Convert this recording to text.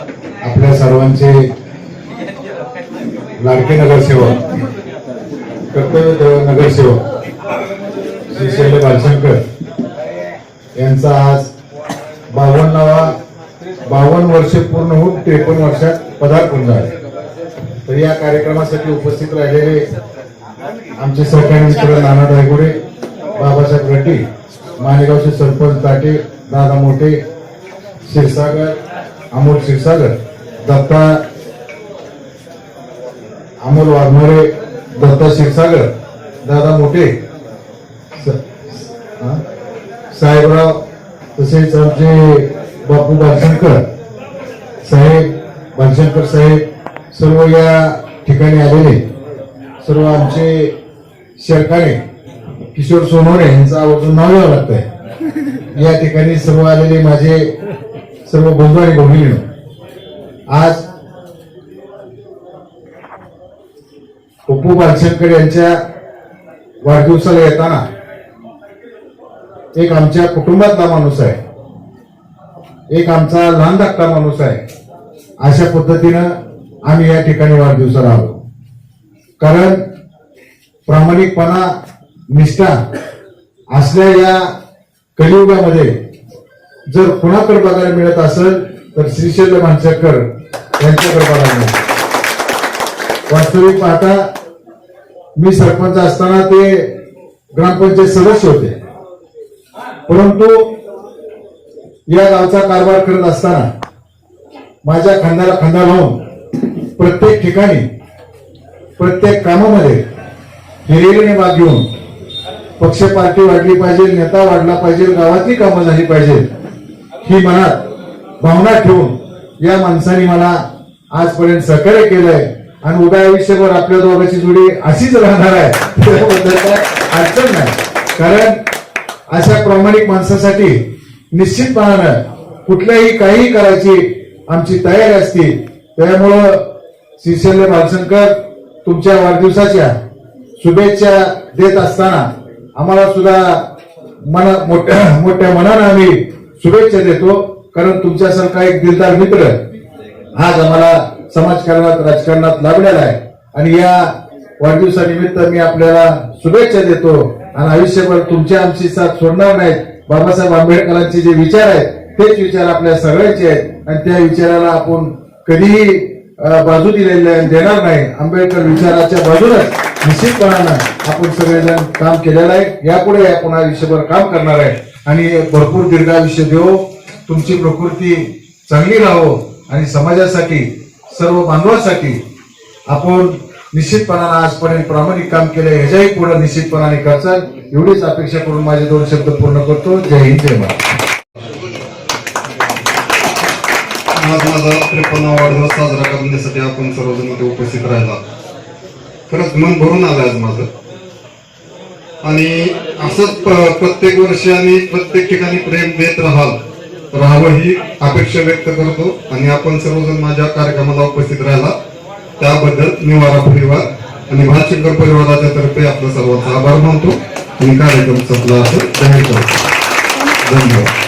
आपल्या सर्वांचे लाडके नगरसेवक कर्तव्य नगरसेवक श्री शैल बालशंकर यांचा आज बावन्नावा बावन्न वर्ष पूर्ण होऊन त्रेपन्न वर्षात पदार्पण झाले. तर या कार्यक्रमासाठी उपस्थित राहिलेले आमचे सहकारी मित्र नाना दायगुडे बाबासाहेब रेड्डी मालेगावचे सरपंच ताटे दादा मोठे क्षीरसागर अमोल क्षीरसागर दत्ता अमोल वाघमोरे दत्ता क्षीरसागर दादा मोठे साहेबराव तसेच आमचे बापू बालशंकर साहेब बालशंकर साहेब सर्व या ठिकाणी आलेले सर्व आमचे शेरकाने किशोर सोनवणे यांचं आवर्जून नाव घ्यावं लागतंय. या ठिकाणी सर्व आलेले माझे सर्व बंधू आणि भगिनी आज पप्पू बालशंकर यांच्या वाढदिवसाला येताना एक आमच्या कुटुंबातला माणूस आहे. एक आमचा लहान धाकटा माणूस आहे. अशा पद्धतीनं आम्ही या ठिकाणी वाढदिवसाला आलो. कारण प्रामाणिकपणा निष्ठा असल्या या कलियुगामध्ये जर कुणाकडे बघायला मिळत असेल तर श्रीशैल मानशेकर यांच्याकडे बघायला मिळत वास्तविक पाहता मी सरपंच असताना ते ग्रामपंचायत सदस्य होते. परंतु या गावचा कारभार करत असताना माझ्या खांद्याला खांदा लावून प्रत्येक ठिकाणी प्रत्येक कामामध्ये हेरीने भाग घेऊन पक्ष पार्टी वाढली पाहिजे नेता वाढला पाहिजे गावातली कामं झाली पाहिजे ही मनात भावना ठेवून या माणसाने मला आजपर्यंत सहकार्य केलंय आणि उभ्या आयुष्यभर आपल्या दोघांची जोडी अशीच राहणार आहे त्याबद्दल काय अडचण नाही. कारण अशा प्रामाणिक माणसासाठी निश्चितपणानं कुठल्याही काही करायची आमची तयारी असते. त्यामुळं श्रीशल्य बालशंकर तुमच्या वाढदिवसाच्या शुभेच्छा देत असताना आम्हाला सुद्धा मना मोठ्या मोठ्या मनानं आम्ही शुभेच्छा देतो कारण तुमच्यासारखा एक दिलदार मित्र आज आम्हाला समाजकारणात राजकारणात लाभलेला आहे. आणि या वाढदिवसानिमित्त मी आपल्याला शुभेच्छा देतो. आणि आयुष्यभर तुमची आमची साथ सोडणार नाहीत. बाबासाहेब आंबेडकरांचे जे विचार आहेत तेच विचार आपल्या सगळ्यांचे आहेत. आणि त्या विचाराला आपण कधीही बाजू दिलेली देणार नाही. आंबेडकर विचाराच्या बाजूनच निश्चितपणानं आपण सगळेजण काम केलेलं आहे. यापुढे आपण आयुष्यभर काम करणार आहे. आणि भरपूर दीर्घायुष्य देव. तुमची प्रकृती चांगली राहो आणि समाजासाठी सर्व बांधवासाठी आपण निश्चितपणानं आजपर्यंत प्रामाणिक काम केलं ह्याच्याही पुढे निश्चितपणाने करचाल. एवढीच अपेक्षा करून माझे दोन शब्द पूर्ण करतो. जय हिंद जय महाराज आज माझा त्रेपन्न वाढदिवस साजरा करण्यासाठी आपण सर्वजण उपस्थित राहिला. खरंच मन भरून आलं आज माझं. आणि असंच प- प्रत्येक वर्षी आणि प्रत्येक ठिकाणी प्रेम देत राहाल राहावं ही अपेक्षा व्यक्त करतो. आणि आपण सर्वजण माझ्या कार्यक्रमाला उपस्थित राहिला. त्याबद्दल निवारा परिवार आणि भातशंकर परिवाराच्या तर्फे आपला सर्वांचा आभार मानतो. आणि कार्यक्रम संपला असं जाहीर करतो धन्यवाद.